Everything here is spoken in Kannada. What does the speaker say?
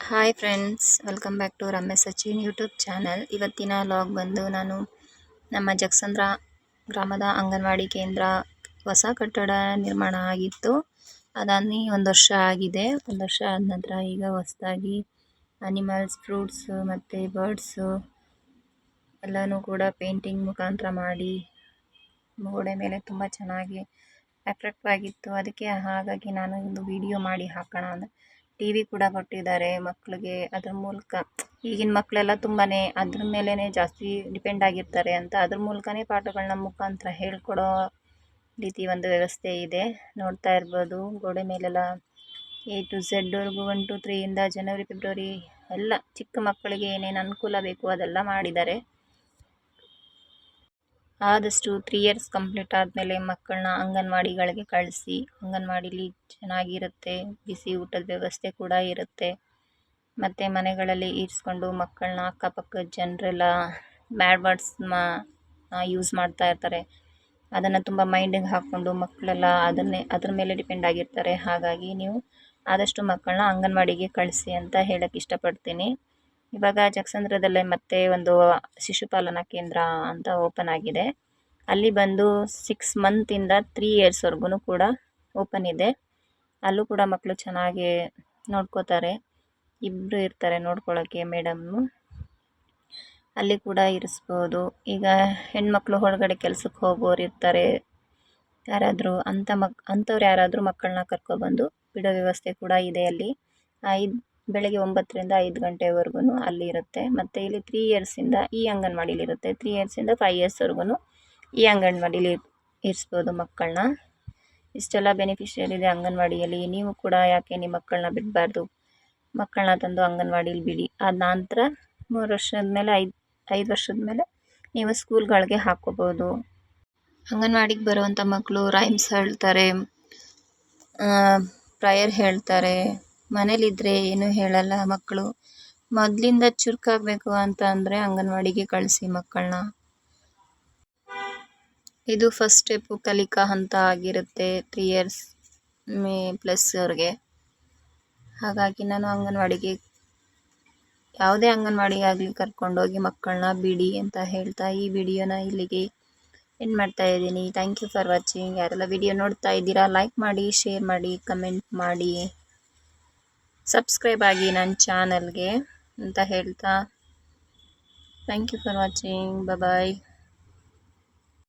Hi friends welcome back to Ramya Sachin YouTube channel ಇವತ್ತಿನ ಲಾಗ್ ಬಂದು ನಾನು ನಮ್ಮ ಜಗಸಂದ್ರ ಗ್ರಾಮದ ಅಂಗನವಾಡಿ ಕೇಂದ್ರ ಹೊಸ ಕಟ್ಟಡ ನಿರ್ಮಾಣ ಆಗಿತ್ತು. ಅದಾಗಿ ಒಂದು ವರ್ಷ ಆಗಿದೆ. ಒಂದು ವರ್ಷ ಆದ ನಂತರ ಈಗ ಹೊಸದಾಗಿ ಅನಿಮಲ್ಸ್ ಫ್ರೂಟ್ಸು ಮತ್ತು ಬರ್ಡ್ಸು ಎಲ್ಲನೂ ಕೂಡ ಪೇಂಟಿಂಗ್ ಮುಖಾಂತರ ಮಾಡಿ ಗೋಡೆ ಮೇಲೆ ತುಂಬ ಚೆನ್ನಾಗಿ ಅಟ್ರಾಕ್ಟ್ ಆಗಿತ್ತು. ಅದಕ್ಕೆ ಹಾಗಾಗಿ ನಾನು ಒಂದು ವಿಡಿಯೋ ಮಾಡಿ ಹಾಕೋಣ ಅಂದರೆ ಟಿ ವಿ ಕೂಡ ಕೊಟ್ಟಿದ್ದಾರೆ ಮಕ್ಕಳಿಗೆ ಅದ್ರ ಮೂಲಕ. ಈಗಿನ ಮಕ್ಕಳೆಲ್ಲ ತುಂಬಾ ಅದ್ರ ಮೇಲೇ ಜಾಸ್ತಿ ಡಿಪೆಂಡ್ ಆಗಿರ್ತಾರೆ ಅಂತ ಅದ್ರ ಮೂಲಕನೇ ಪಾಠಗಳನ್ನ ಮುಖಾಂತರ ಹೇಳ್ಕೊಡೋ ರೀತಿ ಒಂದು ವ್ಯವಸ್ಥೆ ಇದೆ. ನೋಡ್ತಾ ಇರ್ಬೋದು ಗೋಡೆ ಮೇಲೆಲ್ಲ ಎ ಟು ಝೆಡ್ವರೆಗೂ ಒನ್ ಟು ತ್ರೀಯಿಂದ ಜನವರಿ ಫೆಬ್ರವರಿ ಎಲ್ಲ ಚಿಕ್ಕ ಮಕ್ಕಳಿಗೆ ಏನೇನು ಅನುಕೂಲ ಬೇಕು ಅದೆಲ್ಲ ಮಾಡಿದ್ದಾರೆ. ಆದಷ್ಟು ತ್ರೀ ಇಯರ್ಸ್ ಕಂಪ್ಲೀಟ್ ಆದಮೇಲೆ ಮಕ್ಕಳನ್ನ ಅಂಗನವಾಡಿಗಳಿಗೆ ಕಳಿಸಿ. ಅಂಗನವಾಡಿಲಿ ಚೆನ್ನಾಗಿರುತ್ತೆ, ಬಿಸಿ ಊಟದ ವ್ಯವಸ್ಥೆ ಕೂಡ ಇರುತ್ತೆ. ಮತ್ತು ಮನೆಗಳಲ್ಲಿ ಇರಿಸ್ಕೊಂಡು ಮಕ್ಕಳನ್ನ ಅಕ್ಕಪಕ್ಕದ ಜನರೆಲ್ಲ ಬ್ಯಾಡ್ ವರ್ಡ್ಸ್ನ ಯೂಸ್ ಮಾಡ್ತಾ ಇರ್ತಾರೆ. ಅದನ್ನು ತುಂಬ ಮೈಂಡಿಗೆ ಹಾಕ್ಕೊಂಡು ಮಕ್ಕಳೆಲ್ಲ ಅದನ್ನೇ, ಅದ್ರ ಮೇಲೆ ಡಿಪೆಂಡ್ ಆಗಿರ್ತಾರೆ. ಹಾಗಾಗಿ ನೀವು ಆದಷ್ಟು ಮಕ್ಕಳನ್ನ ಅಂಗನವಾಡಿಗೆ ಕಳಿಸಿ ಅಂತ ಹೇಳಕ್ಕೆ ಇಷ್ಟಪಡ್ತೀನಿ. ಇವಾಗ ಜಗಸಂದ್ರದಲ್ಲೇ ಮತ್ತೆ ಒಂದು ಶಿಶುಪಾಲನಾ ಕೇಂದ್ರ ಅಂತ ಓಪನ್ ಆಗಿದೆ. ಅಲ್ಲಿ ಬಂದು ಸಿಕ್ಸ್ ಮಂತಿಂದ ತ್ರೀ ಇಯರ್ಸ್ವರೆಗೂ ಕೂಡ ಓಪನ್ ಇದೆ. ಅಲ್ಲೂ ಕೂಡ ಮಕ್ಕಳು ಚೆನ್ನಾಗಿ ನೋಡ್ಕೋತಾರೆ. ಇಬ್ಬರು ಇರ್ತಾರೆ ನೋಡ್ಕೊಳ್ಳೋಕ್ಕೆ ಮೇಡಮ್ಮು ಅಲ್ಲಿ ಕೂಡ ಇರಿಸ್ಬೋದು. ಈಗ ಹೆಣ್ಮಕ್ಳು ಹೊರಗಡೆ ಕೆಲ್ಸಕ್ಕೆ ಹೋಗೋರು ಇರ್ತಾರೆ. ಯಾರಾದರೂ ಅಂಥ ಮಕ್, ಅಂಥವ್ರು ಯಾರಾದರೂ ಮಕ್ಕಳನ್ನ ಕರ್ಕೊಬಂದು ಬಿಡೋ ವ್ಯವಸ್ಥೆ ಕೂಡ ಇದೆ ಅಲ್ಲಿ. ಐದು ಬೆಳಗ್ಗೆ ಒಂಬತ್ತರಿಂದ ಐದು ಗಂಟೆವರೆಗೂ ಅಲ್ಲಿ ಇರುತ್ತೆ. ಮತ್ತು ಇಲ್ಲಿ ತ್ರೀ ಇಯರ್ಸಿಂದ ಈ ಅಂಗನವಾಡಿಲಿ ಇರುತ್ತೆ. ತ್ರೀ ಇಯರ್ಸಿಂದ ಫೈವ್ ಇಯರ್ಸ್ವರೆಗೂ ಈ ಅಂಗನವಾಡಿಲಿ ಇರಿಸ್ಬೋದು ಮಕ್ಕಳನ್ನ ಇಷ್ಟೆಲ್ಲ ಬೆನಿಫಿಷಿಯರ್ ಇದೆ ಅಂಗನವಾಡಿಯಲ್ಲಿ. ನೀವು ಕೂಡ ಯಾಕೆ ನಿಮ್ಮ ಮಕ್ಕಳನ್ನ ಬಿಡಬಾರ್ದು? ಮಕ್ಕಳನ್ನ ತಂದು ಅಂಗನವಾಡಿಲಿ ಬಿಡಿ. ಆದ ನಂತರ ಮೂರು ವರ್ಷದ ಮೇಲೆ ಐದು ಐದು ವರ್ಷದ ಮೇಲೆ ನೀವು ಸ್ಕೂಲ್ಗಳಿಗೆ ಹಾಕ್ಕೋಬೋದು. ಅಂಗನವಾಡಿಗೆ ಬರುವಂಥ ಮಕ್ಕಳು ರೈಮ್ಸ್ ಹೇಳ್ತಾರೆ ಪ್ರಯರ್ ಹೇಳ್ತಾರೆ. ಮನೇಲಿದ್ದರೆ ಏನು ಹೇಳಲ್ಲ ಮಕ್ಕಳು. ಮೊದಲಿಂದ ಚುರುಕಾಗಬೇಕು ಅಂತ ಅಂದರೆ ಅಂಗನವಾಡಿಗೆ ಕಳಿಸಿ ಮಕ್ಕಳನ್ನ ಇದು ಫಸ್ಟ್ ಸ್ಟೆಪ್ಪು ಕಲಿಕಾ ಹಂತ ಆಗಿರುತ್ತೆ ತ್ರೀ ಇಯರ್ಸ್ ಮೇ ಪ್ಲಸ್ ಅವ್ರಿಗೆ. ಹಾಗಾಗಿ ನಾನು ಅಂಗನವಾಡಿಗೆ ಯಾವುದೇ ಅಂಗನವಾಡಿ ಆಗಲಿ ಕರ್ಕೊಂಡೋಗಿ ಮಕ್ಕಳನ್ನ ಬಿಡಿ ಅಂತ ಹೇಳ್ತಾ ಈ ವಿಡಿಯೋನ ಇಲ್ಲಿಗೆ ಎಂಡ್ ಮಾಡ್ತಾ ಇದ್ದೀನಿ. ಥ್ಯಾಂಕ್ ಯು ಫಾರ್ ವಾಚಿಂಗ್ ಯಾರೆಲ್ಲ ವಿಡಿಯೋ ನೋಡ್ತಾ ಇದ್ದೀರಾ ಲೈಕ್ ಮಾಡಿ ಶೇರ್ ಮಾಡಿ ಕಮೆಂಟ್ ಮಾಡಿ. ಸಬ್ಸ್ಕ್ರೈಬ್ ಆಗಿ ನನ್ನ ಚಾನಲ್ಗೆ ಅಂತ ಹೇಳ್ತಾ. Thank you for watching bye